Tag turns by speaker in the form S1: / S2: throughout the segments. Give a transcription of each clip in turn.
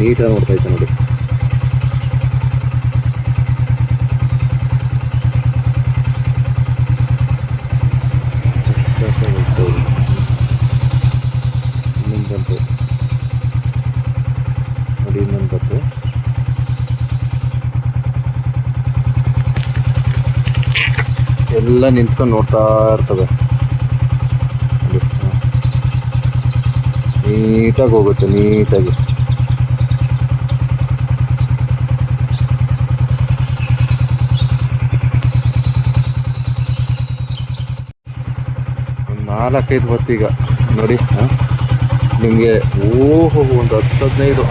S1: ನೀಟಾಗಿ ನೋಡ್ತಾ ಇತ್ತು ನೋಡಿ. ಬಂತು. ನೋಡಿ ಎಲ್ಲ ನಿಂತ್ಕೊಂಡು ನೋಡ್ತಾ ಇರ್ತವೆ ನೀಟಾಗಿ ಹೋಗುತ್ತೆ ನೀಟಾಗಿ ಒಂದು ನಾಲ್ಕೈದು ಹೊತ್ತೀಗ. ನೋಡಿ ನಿಮಗೆ, ಓಹೋ, ಒಂದು ಹತ್ತು ಹದಿನೈದು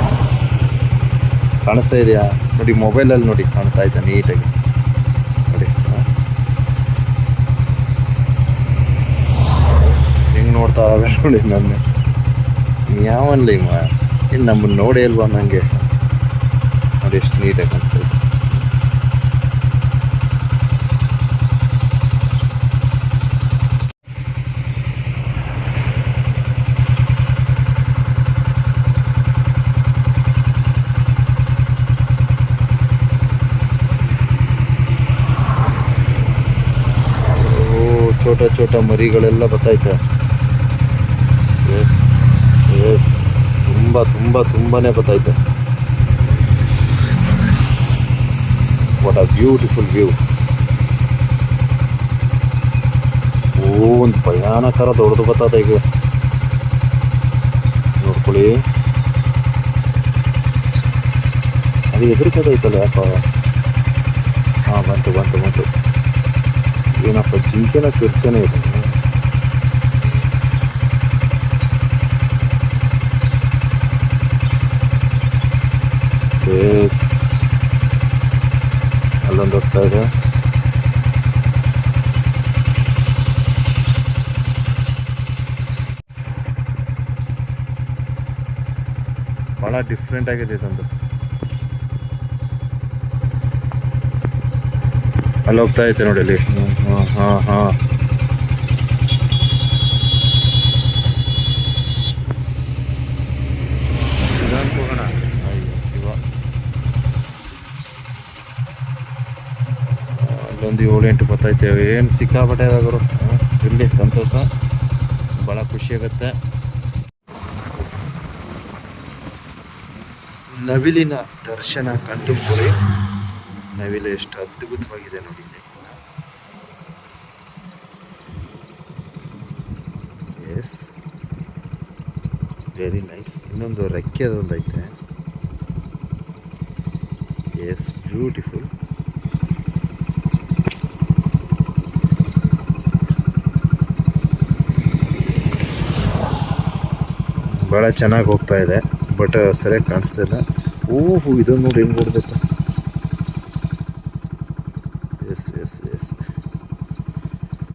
S1: ಕಾಣಿಸ್ತಾ ಇದೆಯಾ? ನೋಡಿ, ಮೊಬೈಲಲ್ಲಿ ನೋಡಿ, ಕಾಣ್ತಾ ಇದೆ ನೀಟಾಗಿ. ನೋಡಿ ಹೆಂಗೆ ನೋಡ್ತಾ ನೋಡಿ ನನ್ನ. ಯಾವನ್ಲಿ ಇನ್ನು ನಮ್ಮನ್ನು ನೋಡೇ ಇಲ್ವಾ ನನಗೆ ನೋಡಿ, ಎಷ್ಟು ನೀಟಾಗಿ ಕಾಣಿಸ್ತಾ ಇದೆ ಓ ಚೋಟ ಚೋಟ ಮರಿಗಳೆಲ್ಲ ಬರ್ತೈತೆ ಎಸ್ ಎಸ್ ತುಂಬ ತುಂಬ ತುಂಬಾ ಬರ್ತೈತೆ ವಾಟ್ ಅ ಬ್ಯೂಟಿಫುಲ್ ವ್ಯೂ ಓ, ಒಂದು ಭಯಾನಕರ ದೊಡ್ಡದು ಬರ್ತದೆ ಈಗ ನೋಡ್ಕೊಳ್ಳಿ. ಅದು ಎದುರುಕದೈತಲ್ಲ ಯಾಕೋ ಹಾಂ, ಬಂತು ಬಂತು ಬಂತು. ಏನಪ್ಪ ಜಿಂಕೆನ ಚಿರ್ಚನೆ ಇದೆ ಎಸ್ ಅಲ್ಲೊಂದು ಹೋಗ್ತಾ ಇದೆ ಭಾಳ ಡಿಫ್ರೆಂಟ್ ಆಗಿದೆ ಇದೊಂದು ಅಲ್ಲಿ ಹೋಗ್ತಾ ಐತೆ ನೋಡಿ ಅಲ್ಲಿ. ಹಾಂ ಹಾಂ. ಅಲ್ಲೊಂದು ಏಳು ಎಂಟು ಬರ್ತೈತೆ ಏನು ಸಿಕ್ಕಾಪಟ್ಟೆ ಅವರು ಇಲ್ಲಿ ಸಂತೋಷ. ಭಾಳ ಖುಷಿ ಆಗುತ್ತೆ. ನವಿಲಿನ ದರ್ಶನ ಕಣ್ತುಂಬಿಕೊಳ್ಳಿ ನವಿಲು ಎಷ್ಟು ಅದ್ಭುತವಾಗಿದೆ ನೋಡಿ ಎಸ್ ವೆರಿ ನೈಸ್ ಇನ್ನೊಂದು ರೆಕ್ಕೆ ಅದೊಂದು ಐತೆ ಎಸ್ ಬ್ಯೂಟಿಫುಲ್ ಭಾಳ ಚೆನ್ನಾಗಿ ಹೋಗ್ತಾ ಇದೆ, ಬಟ್ ಸರಿಯಾಗಿ ಕಾಣಿಸ್ತಾ ಇಲ್ಲ. ಓಹೋ ಇದನ್ನು ನೋಡಿ ಹೆಂಗೆ ಓಡ್ಬೇಕು?